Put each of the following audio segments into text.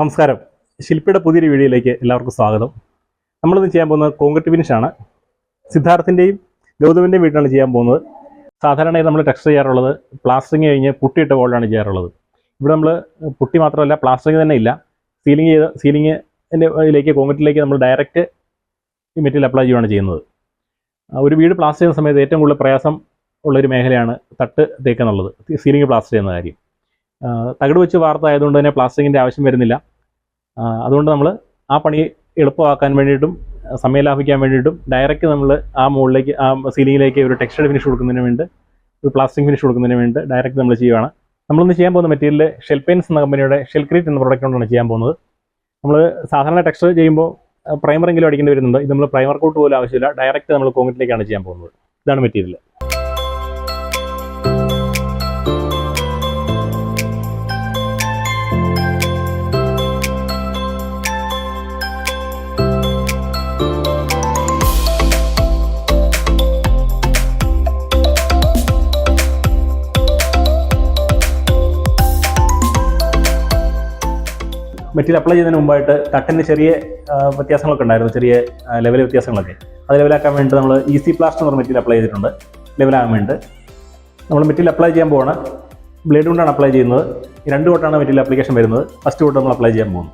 നമസ്കാരം. ശില്പിയുടെ പുതിയൊരു വീഡിയോയിലേക്ക് എല്ലാവർക്കും സ്വാഗതം. നമ്മളിന്ന് ചെയ്യാൻ പോകുന്നത് കോൺക്രീറ്റ് ഫിനിഷാണ് സിദ്ധാർത്ഥിന്റെയും ഗൗതമിന്റെയും വീട്ടിലാണ് ചെയ്യാൻ പോകുന്നത്. സാധാരണയായി നമ്മൾ ടെക്സ്റ്റ് ചെയ്യാറുള്ളത് പ്ലാസ്റ്ററിങ് കഴിഞ്ഞ് പുട്ടിയിട്ട വോളിലാണ് ചെയ്യാറുള്ളത്. ഇവിടെ നമ്മൾ പുട്ടി മാത്രമല്ല പ്ലാസ്റ്ററിങ് തന്നെ ഇല്ല. സീലിംഗ് ചെയ്ത സീലിംഗിന്റെ ഇതിലേക്ക് കോൺക്രീറ്റിലേക്ക് നമ്മൾ ഡയറക്റ്റ് ഈ മെറ്റീരിയൽ അപ്ലൈ ചെയ്യുകയാണ് ചെയ്യുന്നത്. ഒരു വീട് പ്ലാസ്റ്റർ ചെയ്യുന്ന സമയത്ത് ഏറ്റവും കൂടുതൽ പ്രയാസം ഉള്ളൊരു മേഖലയാണ് തട്ട് തേക്കെന്നുള്ളത്. സീലിംഗ് പ്ലാസ്റ്റർ ചെയ്യുന്ന കാര്യം. തകട് വെച്ച് വെച്ച് വാർത്തായതുകൊണ്ട് തന്നെ പ്ലാസ്റ്ററിങ്ങിന്റെ ആവശ്യം വരുന്നില്ല. അതുകൊണ്ട് നമ്മൾ ആ പണി എളുപ്പമാക്കാൻ വേണ്ടിയിട്ടും സമയം ലാഭിക്കാൻ വേണ്ടിയിട്ടും ഡയറക്റ്റ് നമ്മൾ ആ മുകളിലേക്ക് ആ സീലിങ്ങിലേക്ക് ഒരു ടെക്സ്റ്റൈൽ ഫിനിഷ് കൊടുക്കുന്നതിന് വേണ്ടി ഒരു പ്ലാസ്റ്റിക് ഫിനിഷ് കൊടുക്കുന്നതിന് വേണ്ടി ഡയറക്റ്റ് നമ്മൾ ചെയ്യുകയാണ് നമ്മളിന്ന് ചെയ്യാൻ പോകുന്ന മെറ്റീരിയൽ ഷെൽ പെയിൻസ് എന്ന കമ്പനിയുടെ ഷെൽക്രീറ്റ് എന്ന പ്രോഡക്റ്റ് കൊണ്ടാണ് ചെയ്യാൻ പോകുന്നത്. നമ്മൾ സാധാരണ ടെക്സ്റ്റർ ചെയ്യുമ്പോൾ പ്രൈമറെങ്കിലും അടിക്കേണ്ടി വരുന്നുണ്ട്. ഇത് നമ്മൾ പ്രൈമർ കോട്ട് പോലും ആവശ്യമില്ല. ഡയറക്റ്റ് നമ്മൾ കോൺക്രീറ്റിലേക്കാണ് ചെയ്യാൻ പോകുന്നത്. ഇതാണ് മെറ്റീരിയൽ മെറ്റീരിയൽ അപ്ലൈ ചെയ്യുന്നതിന് മുമ്പായിട്ട് തട്ടിന് ചെറിയ വ്യത്യാസങ്ങളൊക്കെ ഉണ്ടായിരുന്നു. ചെറിയ ലെവൽ വ്യത്യാസങ്ങളൊക്കെ. അത് ലെവലാക്കാൻ വേണ്ടി നമ്മൾ ഈസി പ്ലാസ്റ്റർ എന്ന് മെറ്റീരിയൽ അപ്ലൈ ചെയ്തിട്ടുണ്ട്. ലെവലാകാൻ വേണ്ടി നമ്മൾ മെറ്റീരിയൽ അപ്ലൈ ചെയ്യാൻ പോവാണ്. ബ്ലേഡ് കൊണ്ടാണ് അപ്ലൈ ചെയ്യുന്നത്. രണ്ട് കോട്ടാണ് മെറ്റീരിയൽ അപ്ലിക്കേഷൻ വരുന്നത്. ഫസ്റ്റ് കൊട്ട് നമ്മൾ അപ്ലൈ ചെയ്യാൻ പോകുന്നു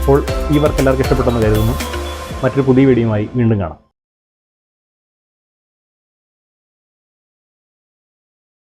അപ്പോൾ ഈ വർക്ക് എല്ലാവർക്കും ഇഷ്ടപ്പെട്ടെന്ന് കരുതുന്നു. മറ്റൊരു പുതിയ വീഡിയോയുമായി വീണ്ടും കാണാം.